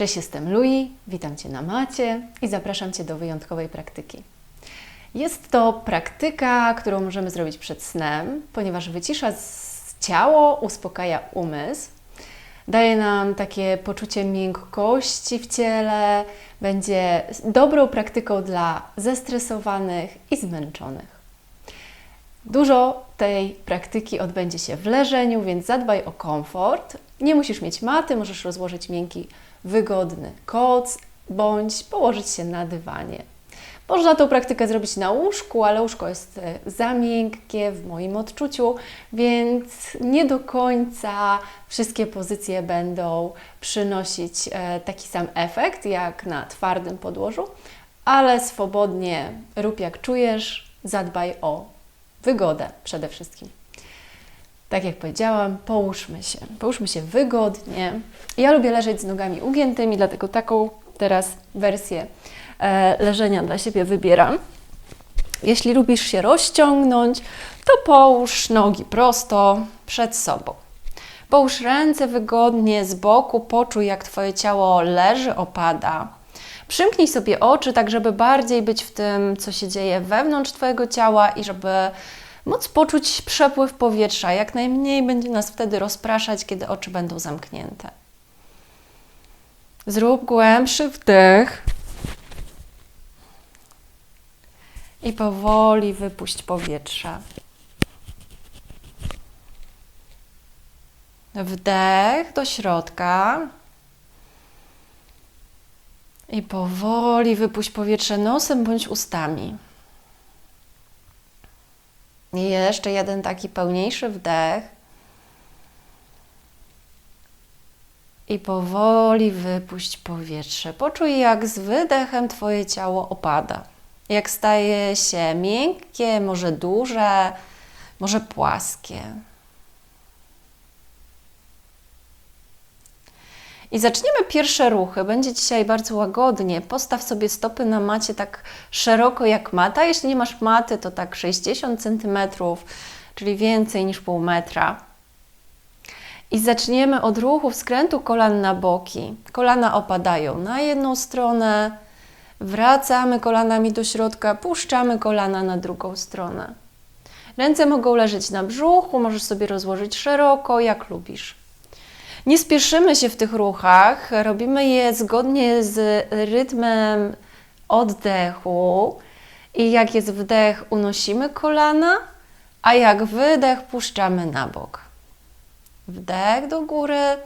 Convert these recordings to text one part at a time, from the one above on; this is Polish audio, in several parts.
Cześć, jestem Louis, witam Cię na macie i zapraszam Cię do wyjątkowej praktyki. Jest to praktyka, którą możemy zrobić przed snem, ponieważ wycisza ciało, uspokaja umysł, daje nam takie poczucie miękkości w ciele, będzie dobrą praktyką dla zestresowanych i zmęczonych. Dużo tej praktyki odbędzie się w leżeniu, więc zadbaj o komfort. Nie musisz mieć maty, możesz rozłożyć miękki, wygodny koc bądź położyć się na dywanie. Można tą praktykę zrobić na łóżku, ale łóżko jest e, za miękkie w moim odczuciu, więc nie do końca wszystkie pozycje będą przynosić e, taki sam efekt jak na twardym podłożu, ale swobodnie rób jak czujesz, zadbaj o wygodę przede wszystkim. Tak jak powiedziałam, połóżmy się. Połóżmy się wygodnie. Ja lubię leżeć z nogami ugiętymi, dlatego taką teraz wersję e, leżenia dla siebie wybieram. Jeśli lubisz się rozciągnąć, to połóż nogi prosto przed sobą. Połóż ręce wygodnie z boku, poczuj jak Twoje ciało leży, opada. Przymknij sobie oczy, tak żeby bardziej być w tym, co się dzieje wewnątrz Twojego ciała i żeby móc poczuć przepływ powietrza. Jak najmniej będzie nas wtedy rozpraszać, kiedy oczy będą zamknięte. Zrób głębszy wdech i powoli wypuść powietrze. Wdech do środka. I powoli wypuść powietrze nosem bądź ustami. I jeszcze jeden taki pełniejszy wdech. I powoli wypuść powietrze. Poczuj, jak z wydechem Twoje ciało opada. Jak staje się miękkie, może duże, może płaskie. I zaczniemy pierwsze ruchy. Będzie dzisiaj bardzo łagodnie. Postaw sobie stopy na macie tak szeroko jak mata. Jeśli nie masz maty, to tak 60 cm, czyli więcej niż pół metra. I zaczniemy od ruchów skrętu kolan na boki. Kolana opadają na jedną stronę, wracamy kolanami do środka, puszczamy kolana na drugą stronę. Ręce mogą leżeć na brzuchu, możesz sobie rozłożyć szeroko, jak lubisz. Nie spieszymy się w tych ruchach, robimy je zgodnie z rytmem oddechu. I jak jest wdech, unosimy kolana, a jak wydech, puszczamy na bok. Wdech do góry,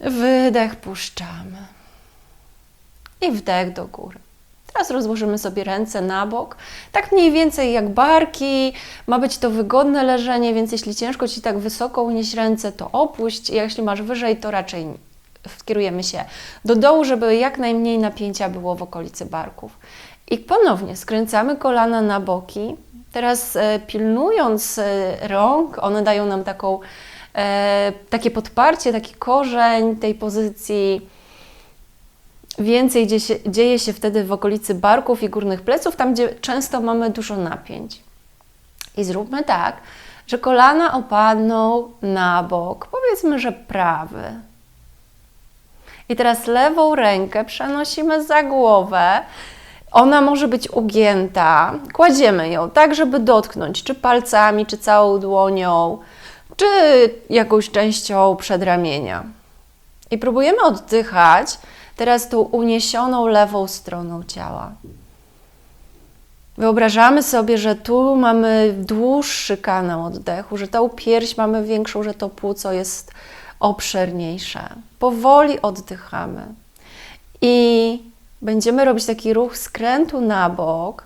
wydech, puszczamy. I wdech do góry. Teraz rozłożymy sobie ręce na bok, tak mniej więcej jak barki. Ma być to wygodne leżenie, więc jeśli ciężko Ci tak wysoko unieść ręce, to opuść. Jeśli masz wyżej, to raczej skierujemy się do dołu, żeby jak najmniej napięcia było w okolicy barków. I ponownie skręcamy kolana na boki. Teraz e, pilnując e, rąk, one dają nam taką, e, takie podparcie, taki korzeń tej pozycji. Więcej dzieje się, dzieje się wtedy w okolicy barków i górnych pleców, tam gdzie często mamy dużo napięć. I zróbmy tak, że kolana opadną na bok, powiedzmy, że prawy. I teraz lewą rękę przenosimy za głowę. Ona może być ugięta. Kładziemy ją tak, żeby dotknąć, czy palcami, czy całą dłonią, czy jakąś częścią przedramienia. I próbujemy oddychać teraz tą uniesioną lewą stroną ciała. Wyobrażamy sobie, że tu mamy dłuższy kanał oddechu, że tą pierś mamy większą, że to płuco jest obszerniejsze. Powoli oddychamy. I będziemy robić taki ruch skrętu na bok.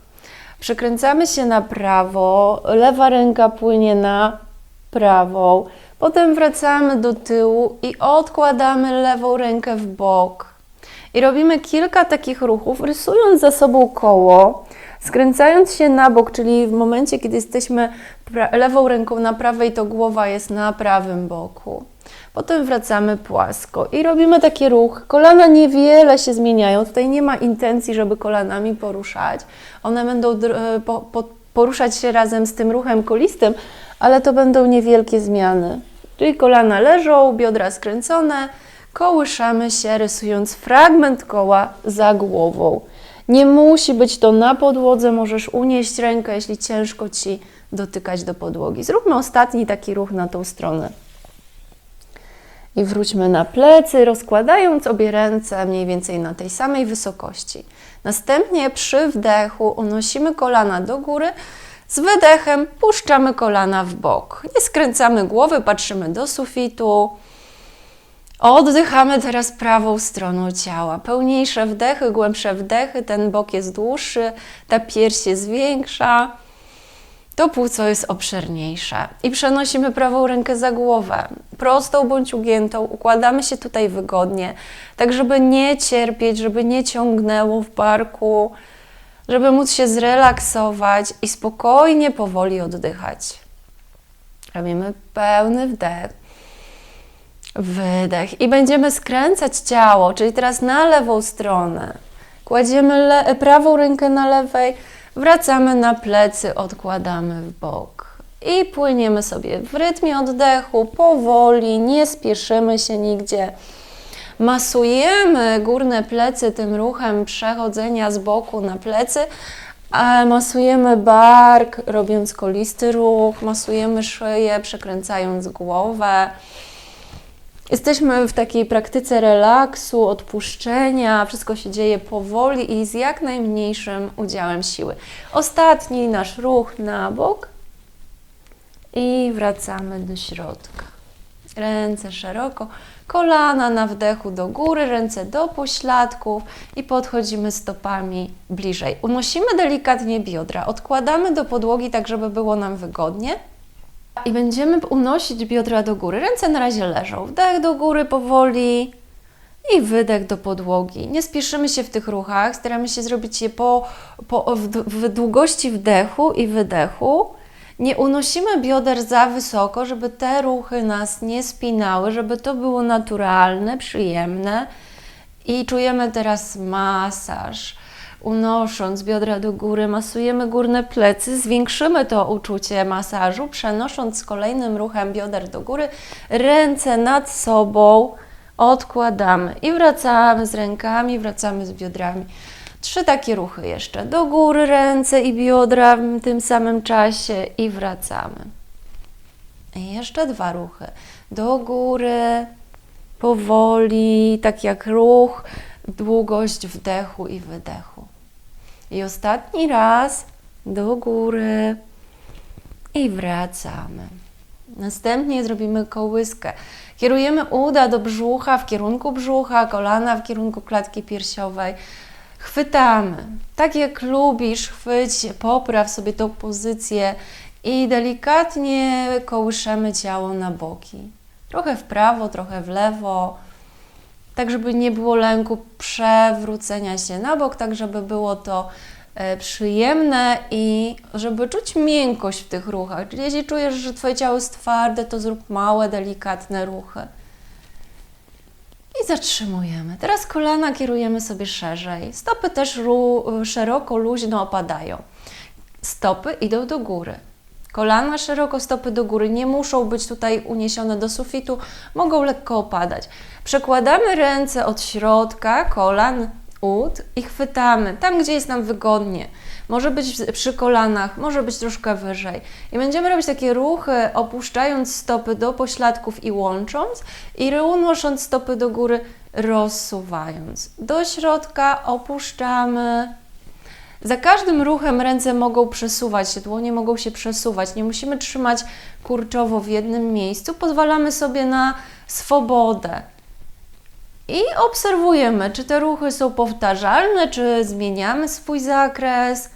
Przekręcamy się na prawo, lewa ręka płynie na prawą. Potem wracamy do tyłu i odkładamy lewą rękę w bok. I robimy kilka takich ruchów, rysując za sobą koło, skręcając się na bok, czyli w momencie, kiedy jesteśmy lewą ręką na prawej, to głowa jest na prawym boku. Potem wracamy płasko i robimy taki ruch. Kolana niewiele się zmieniają. Tutaj nie ma intencji, żeby kolanami poruszać. One będą dr- po, po, poruszać się razem z tym ruchem kolistym, ale to będą niewielkie zmiany. Czyli kolana leżą, biodra skręcone, kołyszemy się, rysując fragment koła za głową. Nie musi być to na podłodze, możesz unieść rękę, jeśli ciężko Ci dotykać do podłogi. Zróbmy ostatni taki ruch na tą stronę. I wróćmy na plecy, rozkładając obie ręce mniej więcej na tej samej wysokości. Następnie przy wdechu unosimy kolana do góry, z wydechem puszczamy kolana w bok. Nie skręcamy głowy, patrzymy do sufitu. Oddychamy teraz prawą stroną ciała. Pełniejsze wdechy, głębsze wdechy, ten bok jest dłuższy, ta pierś jest większa, to płuco jest obszerniejsze. I przenosimy prawą rękę za głowę, prostą bądź ugiętą, układamy się tutaj wygodnie, tak żeby nie cierpieć, żeby nie ciągnęło w barku, żeby móc się zrelaksować i spokojnie, powoli oddychać. Robimy pełny wdech wydech i będziemy skręcać ciało, czyli teraz na lewą stronę. Kładziemy le- prawą rękę na lewej, wracamy na plecy, odkładamy w bok i płyniemy sobie w rytmie oddechu, powoli, nie spieszymy się nigdzie. Masujemy górne plecy tym ruchem przechodzenia z boku na plecy, masujemy bark, robiąc kolisty ruch, masujemy szyję, przekręcając głowę. Jesteśmy w takiej praktyce relaksu, odpuszczenia, wszystko się dzieje powoli i z jak najmniejszym udziałem siły. Ostatni nasz ruch na bok i wracamy do środka. Ręce szeroko, kolana na wdechu do góry, ręce do pośladków i podchodzimy stopami bliżej. Unosimy delikatnie biodra, odkładamy do podłogi tak, żeby było nam wygodnie. I będziemy unosić biodra do góry. Ręce na razie leżą. Wdech do góry powoli i wydech do podłogi. Nie spieszymy się w tych ruchach. Staramy się zrobić je po, po, w, w długości wdechu i wydechu. Nie unosimy bioder za wysoko, żeby te ruchy nas nie spinały, żeby to było naturalne, przyjemne. I czujemy teraz masaż unosząc biodra do góry, masujemy górne plecy, zwiększymy to uczucie masażu, przenosząc kolejnym ruchem bioder do góry, ręce nad sobą odkładamy i wracamy z rękami, wracamy z biodrami. Trzy takie ruchy jeszcze. Do góry ręce i biodra w tym samym czasie i wracamy. I jeszcze dwa ruchy. Do góry, powoli, tak jak ruch, długość wdechu i wydechu. I ostatni raz do góry i wracamy. Następnie zrobimy kołyskę. Kierujemy uda do brzucha, w kierunku brzucha, kolana w kierunku klatki piersiowej. Chwytamy. Tak jak lubisz, chwyć, popraw sobie tą pozycję i delikatnie kołyszemy ciało na boki. Trochę w prawo, trochę w lewo tak żeby nie było lęku przewrócenia się na bok, tak żeby było to e, przyjemne i żeby czuć miękkość w tych ruchach. Czyli jeśli czujesz, że Twoje ciało jest twarde, to zrób małe, delikatne ruchy. I zatrzymujemy. Teraz kolana kierujemy sobie szerzej. Stopy też szeroko, luźno opadają. Stopy idą do góry. Kolana szeroko, stopy do góry. Nie muszą być tutaj uniesione do sufitu, mogą lekko opadać. Przekładamy ręce od środka, kolan, ud i chwytamy tam, gdzie jest nam wygodnie. Może być przy kolanach, może być troszkę wyżej. I będziemy robić takie ruchy, opuszczając stopy do pośladków i łącząc, i unosząc stopy do góry, rozsuwając. Do środka opuszczamy, za każdym ruchem ręce mogą przesuwać się, dłonie mogą się przesuwać. Nie musimy trzymać kurczowo w jednym miejscu. Pozwalamy sobie na swobodę. I obserwujemy, czy te ruchy są powtarzalne, czy zmieniamy swój zakres.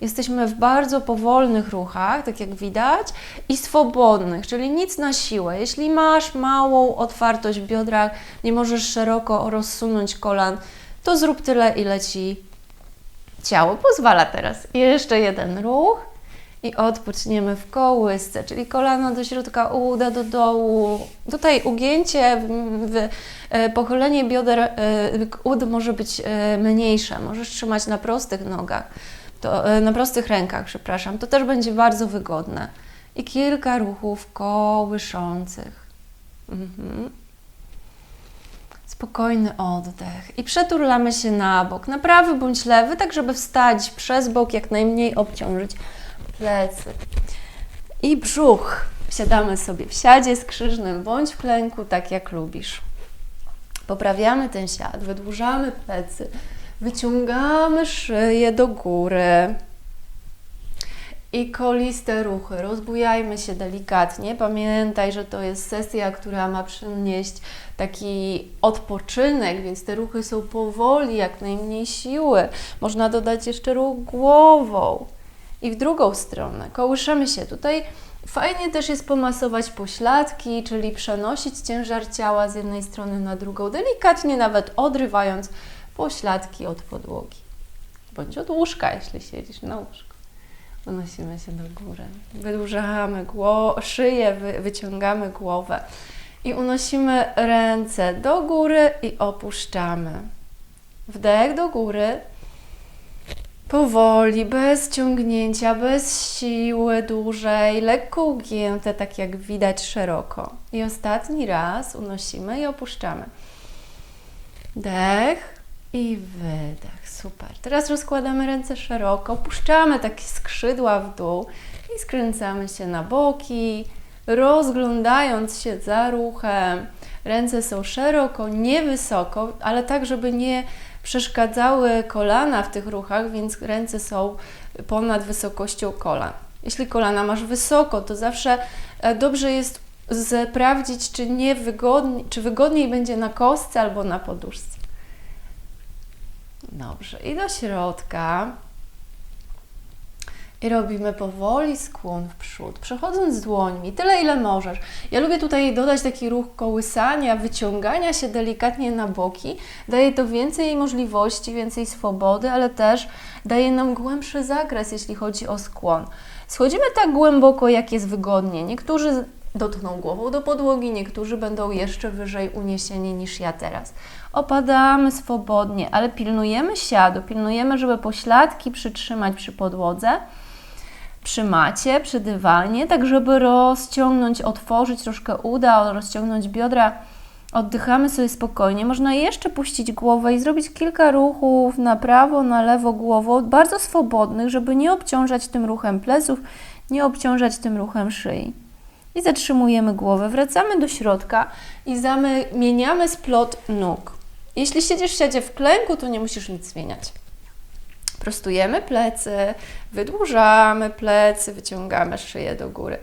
Jesteśmy w bardzo powolnych ruchach, tak jak widać, i swobodnych, czyli nic na siłę. Jeśli masz małą otwartość w biodrach, nie możesz szeroko rozsunąć kolan, to zrób tyle, ile ci ciało pozwala teraz. Jeszcze jeden ruch i odpoczniemy w kołysce, czyli kolana do środka, uda do dołu. Tutaj ugięcie, e, pochylenie bioder e, ud może być e, mniejsze. Możesz trzymać na prostych nogach, to, na prostych rękach, przepraszam. To też będzie bardzo wygodne. I kilka ruchów kołyszących. Mhm. Spokojny oddech. I przeturlamy się na bok, na prawy bądź lewy, tak żeby wstać przez bok, jak najmniej obciążyć plecy. I brzuch. Siadamy sobie w siadzie skrzyżnym bądź w klęku, tak jak lubisz. Poprawiamy ten siad, wydłużamy plecy, wyciągamy szyję do góry. I koliste ruchy. Rozbujajmy się delikatnie. Pamiętaj, że to jest sesja, która ma przynieść taki odpoczynek, więc te ruchy są powoli, jak najmniej siły. Można dodać jeszcze ruch głową. I w drugą stronę. Kołyszemy się tutaj. Fajnie też jest pomasować pośladki, czyli przenosić ciężar ciała z jednej strony na drugą, delikatnie nawet odrywając pośladki od podłogi. Bądź od łóżka, jeśli siedzisz na łóżku. Unosimy się do góry. Wydłużamy szyję, wy- wyciągamy głowę i unosimy ręce do góry i opuszczamy. Wdech do góry. Powoli, bez ciągnięcia, bez siły dłużej, lekko ugięte, tak jak widać szeroko. I ostatni raz unosimy i opuszczamy. Dech i wydech. Super. Teraz rozkładamy ręce szeroko, opuszczamy takie skrzydła w dół i skręcamy się na boki, rozglądając się za ruchem. Ręce są szeroko, niewysoko, ale tak, żeby nie przeszkadzały kolana w tych ruchach, więc ręce są ponad wysokością kolan. Jeśli kolana masz wysoko, to zawsze e, dobrze jest sprawdzić, czy, czy wygodniej będzie na kostce albo na poduszce. Dobrze, i do środka. I robimy powoli skłon w przód, przechodząc z dłońmi, tyle ile możesz. Ja lubię tutaj dodać taki ruch kołysania, wyciągania się delikatnie na boki. Daje to więcej możliwości, więcej swobody, ale też daje nam głębszy zakres, jeśli chodzi o skłon. Schodzimy tak głęboko, jak jest wygodnie. Niektórzy dotkną głową do podłogi, niektórzy będą jeszcze wyżej uniesieni niż ja teraz. Opadamy swobodnie, ale pilnujemy siadu, pilnujemy, żeby pośladki przytrzymać przy podłodze, przy macie, przy dywanie, tak żeby rozciągnąć, otworzyć troszkę uda, rozciągnąć biodra. Oddychamy sobie spokojnie. Można jeszcze puścić głowę i zrobić kilka ruchów na prawo, na lewo głową, bardzo swobodnych, żeby nie obciążać tym ruchem pleców, nie obciążać tym ruchem szyi i zatrzymujemy głowę. Wracamy do środka i zamieniamy splot nóg. Jeśli siedzisz w siadzie w klęku, to nie musisz nic zmieniać. Prostujemy plecy, wydłużamy plecy, wyciągamy szyję do góry.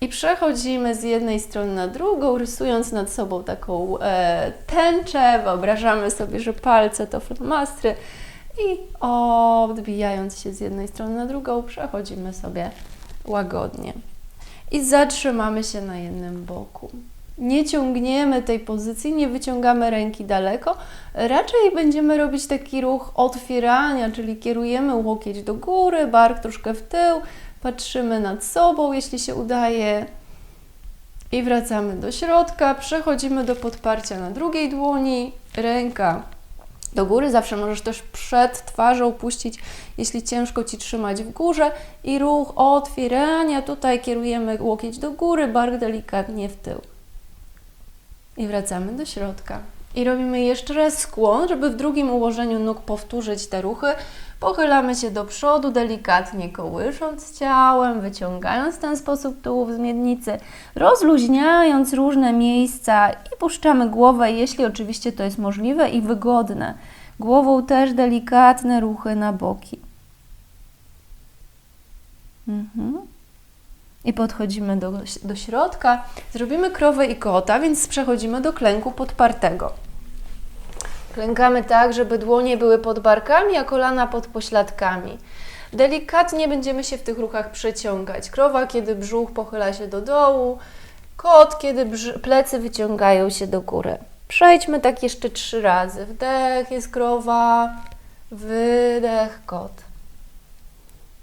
I przechodzimy z jednej strony na drugą, rysując nad sobą taką e, tęczę. Wyobrażamy sobie, że palce to flomastry i odbijając się z jednej strony na drugą, przechodzimy sobie łagodnie i zatrzymamy się na jednym boku. Nie ciągniemy tej pozycji, nie wyciągamy ręki daleko, raczej będziemy robić taki ruch otwierania, czyli kierujemy łokieć do góry, bark troszkę w tył, patrzymy nad sobą, jeśli się udaje, i wracamy do środka. Przechodzimy do podparcia na drugiej dłoni, ręka do góry. Zawsze możesz też przed twarzą puścić, jeśli ciężko Ci trzymać w górze. I ruch otwierania. Tutaj kierujemy łokieć do góry, bark delikatnie w tył. I wracamy do środka. I robimy jeszcze raz skłon, żeby w drugim ułożeniu nóg powtórzyć te ruchy. Pochylamy się do przodu, delikatnie kołysząc ciałem, wyciągając w ten sposób tułów z miednicy, rozluźniając różne miejsca i puszczamy głowę, jeśli oczywiście to jest możliwe i wygodne. Głową też delikatne ruchy na boki. Mhm. I podchodzimy do, do środka. Zrobimy krowę i kota, więc przechodzimy do klęku podpartego. Klękamy tak, żeby dłonie były pod barkami, a kolana pod pośladkami. Delikatnie będziemy się w tych ruchach przeciągać. Krowa, kiedy brzuch pochyla się do dołu, kot, kiedy plecy wyciągają się do góry. Przejdźmy tak jeszcze trzy razy. Wdech jest krowa, wydech kot.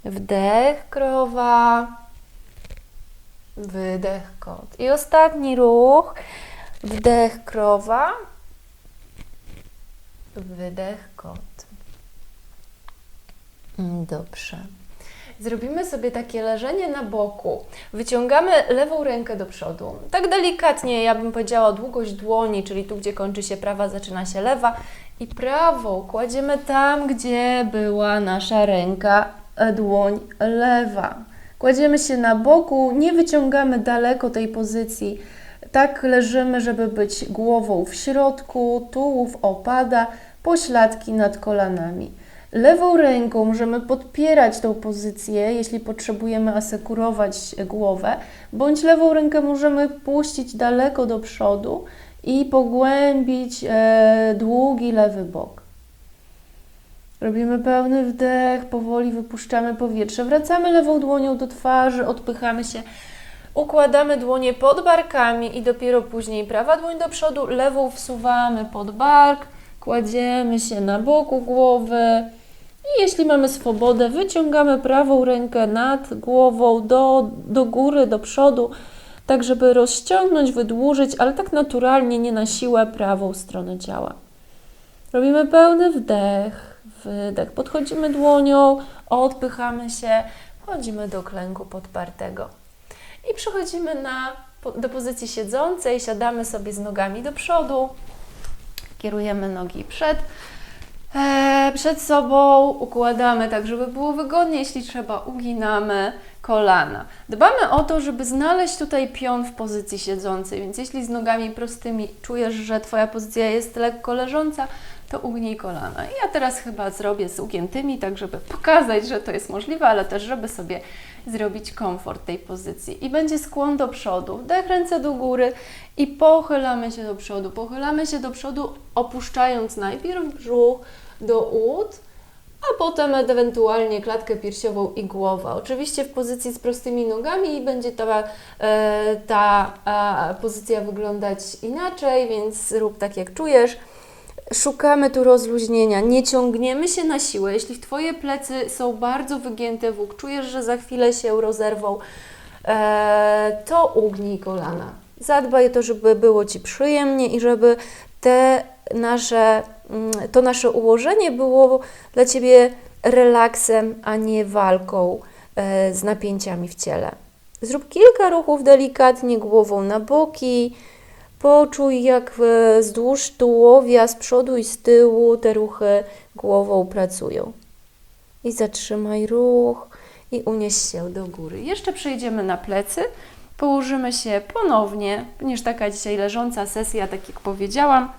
Wdech krowa, wydech kot. I ostatni ruch. Wdech krowa, wydech kot. Mm, Dobrze. Zrobimy sobie takie leżenie na boku. Wyciągamy lewą rękę do przodu. Tak delikatnie, ja bym powiedziała długość dłoni, czyli tu, gdzie kończy się prawa, zaczyna się lewa. I prawą kładziemy tam, gdzie była nasza ręka, e, dłoń lewa. Kładziemy się na boku, nie wyciągamy daleko tej pozycji. Tak leżymy, żeby być głową w środku, tułów opada, pośladki nad kolanami. Lewą ręką możemy podpierać tą pozycję, jeśli potrzebujemy asekurować głowę, bądź lewą rękę możemy puścić daleko do przodu i pogłębić e, długi lewy bok. Robimy pełny wdech, powoli wypuszczamy powietrze, wracamy lewą dłonią do twarzy, odpychamy się, układamy dłonie pod barkami i dopiero później prawa dłoń do przodu, lewą wsuwamy pod bark, kładziemy się na boku głowy i jeśli mamy swobodę, wyciągamy prawą rękę nad głową do, do góry, do przodu, tak żeby rozciągnąć, wydłużyć, ale tak naturalnie, nie na siłę prawą stronę ciała. Robimy pełny wdech, wydech. Podchodzimy dłonią, odpychamy się, wchodzimy do klęku podpartego. I przechodzimy na, do pozycji siedzącej, siadamy sobie z nogami do przodu, kierujemy nogi przed, e, przed sobą, układamy tak, żeby było wygodnie, jeśli trzeba, uginamy kolana. Dbamy o to, żeby znaleźć tutaj pion w pozycji siedzącej, więc jeśli z nogami prostymi czujesz, że Twoja pozycja jest lekko leżąca, to ugnij kolana. I ja teraz chyba zrobię z ugiętymi, tak żeby pokazać, że to jest możliwe, ale też żeby sobie zrobić komfort tej pozycji. I będzie skłon do przodu, wdech ręce do góry i pochylamy się do przodu. Pochylamy się do przodu, opuszczając najpierw brzuch do ud, a potem ewentualnie klatkę piersiową i głowę. Oczywiście w pozycji z prostymi nogami i będzie ta, e, ta pozycja wyglądać inaczej, więc rób tak jak czujesz. Szukamy tu rozluźnienia, nie ciągniemy się na siłę. Jeśli Twoje plecy są bardzo wygięte w łuk, czujesz, że za chwilę się rozerwą, e, to ugnij kolana. Zadbaj o to, żeby było Ci przyjemnie i żeby te nasze, mm, to nasze ułożenie było dla Ciebie relaksem, a nie walką e, z napięciami w ciele. Zrób kilka ruchów delikatnie głową na boki. Poczuj, jak e, wzdłuż tułowia, z przodu i z tyłu te ruchy głową pracują. I zatrzymaj ruch i unieś się do góry. Jeszcze przejdziemy na plecy. Położymy się ponownie, ponieważ taka dzisiaj leżąca sesja, tak jak powiedziałam.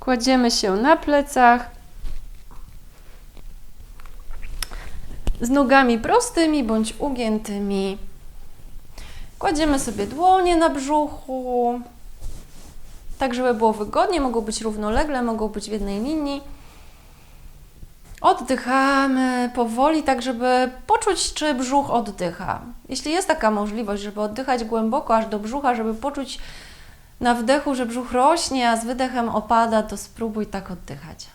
Kładziemy się na plecach. Z nogami prostymi bądź ugiętymi. Kładziemy sobie dłonie na brzuchu, tak żeby było wygodnie. Mogą być równolegle, mogą być w jednej linii. Oddychamy powoli, tak żeby poczuć, czy brzuch oddycha. Jeśli jest taka możliwość, żeby oddychać głęboko aż do brzucha, żeby poczuć na wdechu, że brzuch rośnie, a z wydechem opada, to spróbuj tak oddychać.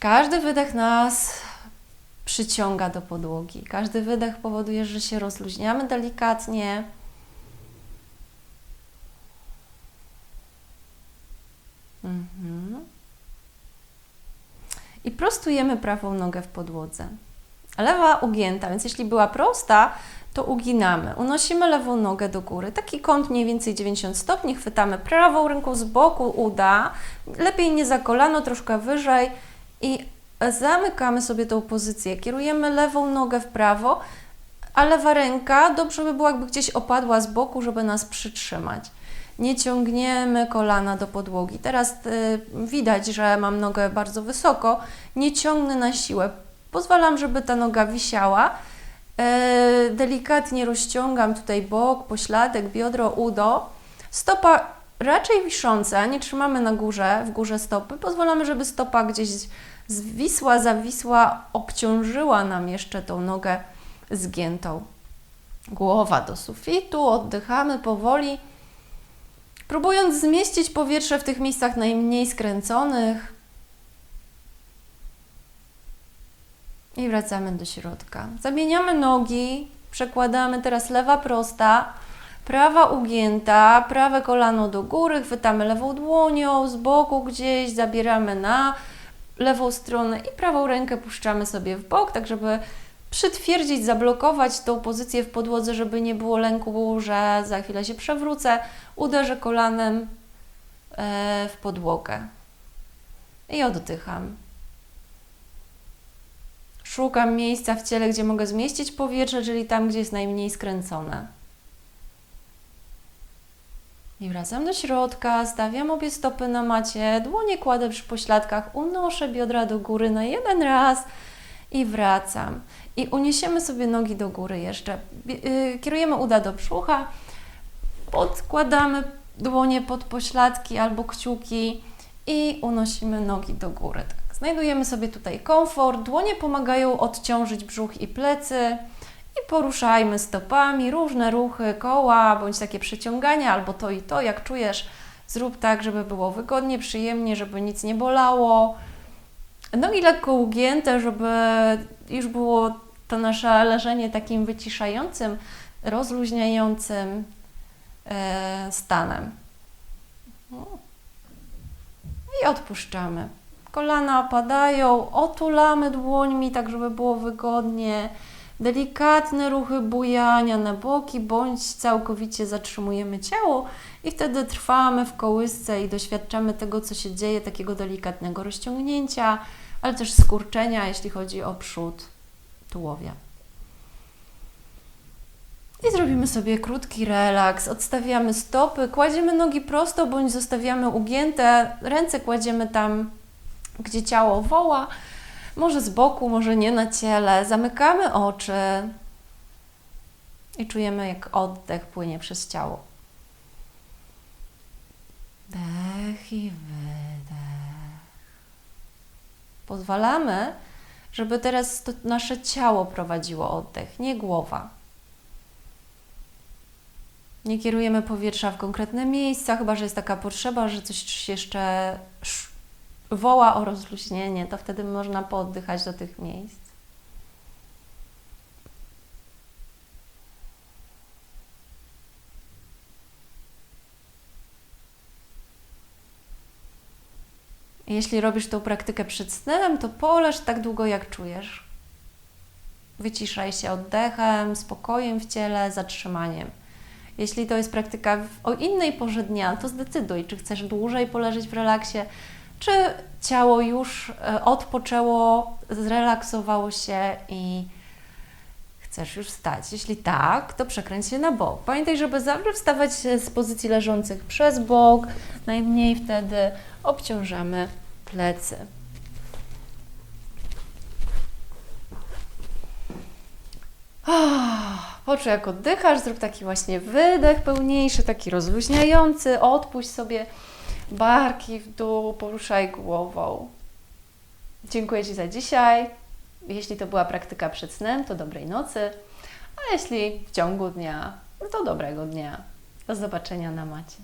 Każdy wydech nas przyciąga do podłogi. Każdy wydech powoduje, że się rozluźniamy delikatnie. Mhm. I prostujemy prawą nogę w podłodze. Lewa ugięta, więc jeśli była prosta, to uginamy. Unosimy lewą nogę do góry. Taki kąt mniej więcej 90 stopni. Chwytamy prawą ręką z boku uda. Lepiej nie za kolano, troszkę wyżej. I zamykamy sobie tą pozycję. Kierujemy lewą nogę w prawo, a lewa ręka dobrze by było, jakby gdzieś opadła z boku, żeby nas przytrzymać. Nie ciągniemy kolana do podłogi. Teraz y, widać, że mam nogę bardzo wysoko. Nie ciągnę na siłę. Pozwalam, żeby ta noga wisiała. E, delikatnie rozciągam tutaj bok, pośladek, biodro, udo. Stopa raczej wisząca, nie trzymamy na górze, w górze stopy. Pozwalamy, żeby stopa gdzieś zwisła, zawisła, obciążyła nam jeszcze tą nogę zgiętą. Głowa do sufitu, oddychamy powoli, próbując zmieścić powietrze w tych miejscach najmniej skręconych. I wracamy do środka. Zamieniamy nogi, przekładamy teraz lewa prosta, prawa ugięta, prawe kolano do góry, chwytamy lewą dłonią. Z boku gdzieś, zabieramy na lewą stronę i prawą rękę puszczamy sobie w bok, tak żeby przytwierdzić, zablokować tą pozycję w podłodze, żeby nie było lęku, że za chwilę się przewrócę, uderzę kolanem e, w podłogę. I oddycham. Szukam miejsca w ciele, gdzie mogę zmieścić powietrze, czyli tam, gdzie jest najmniej skręcone. I wracam do środka, stawiam obie stopy na macie, dłonie kładę przy pośladkach, unoszę biodra do góry na jeden raz i wracam. I uniesiemy sobie nogi do góry jeszcze. Yy, Kierujemy uda do brzucha, podkładamy dłonie pod pośladki albo kciuki i unosimy nogi do góry. Tak. Znajdujemy sobie tutaj komfort, dłonie pomagają odciążyć brzuch i plecy i poruszajmy stopami, różne ruchy, koła, bądź takie przeciągania, albo to i to, jak czujesz, zrób tak, żeby było wygodnie, przyjemnie, żeby nic nie bolało. Nogi lekko ugięte, żeby już było to nasze leżenie takim wyciszającym, rozluźniającym e, stanem. No. I odpuszczamy. Kolana opadają, otulamy dłońmi, tak żeby było wygodnie. Delikatne ruchy bujania na boki, bądź całkowicie zatrzymujemy ciało i wtedy trwamy w kołysce i doświadczamy tego, co się dzieje, takiego delikatnego rozciągnięcia, ale też skurczenia, jeśli chodzi o przód tułowia. I zrobimy sobie krótki relaks. Odstawiamy stopy, kładziemy nogi prosto bądź zostawiamy ugięte. Ręce kładziemy tam, gdzie ciało woła. Może z boku, może nie na ciele. Zamykamy oczy i czujemy, jak oddech płynie przez ciało. Dech i wydech. Pozwalamy, żeby teraz to nasze ciało prowadziło oddech, nie głowa. Nie kierujemy powietrza w konkretne miejsca, chyba że jest taka potrzeba, że coś jeszcze sz- woła o rozluźnienie, to wtedy można pooddychać do tych miejsc. Jeśli robisz tą praktykę przed snem, to poleż tak długo, jak czujesz. Wyciszaj się oddechem, spokojem w ciele, zatrzymaniem. Jeśli to jest praktyka o innej porze dnia, to zdecyduj, czy chcesz dłużej poleżeć w relaksie, czy ciało już e, odpoczęło, zrelaksowało się i chcesz już wstać. Jeśli tak, to przekręć się na bok. Pamiętaj, żeby zawsze wstawać z pozycji leżących przez bok, najmniej wtedy obciążamy plecy. Ah, Poczuj jak oddychasz, zrób taki właśnie wydech pełniejszy, taki rozluźniający, odpuść sobie barki w dół, poruszaj głową. Dziękuję Ci za dzisiaj. Jeśli to była praktyka przed snem, to dobrej nocy, a jeśli w ciągu dnia, to dobrego dnia. Do zobaczenia na macie.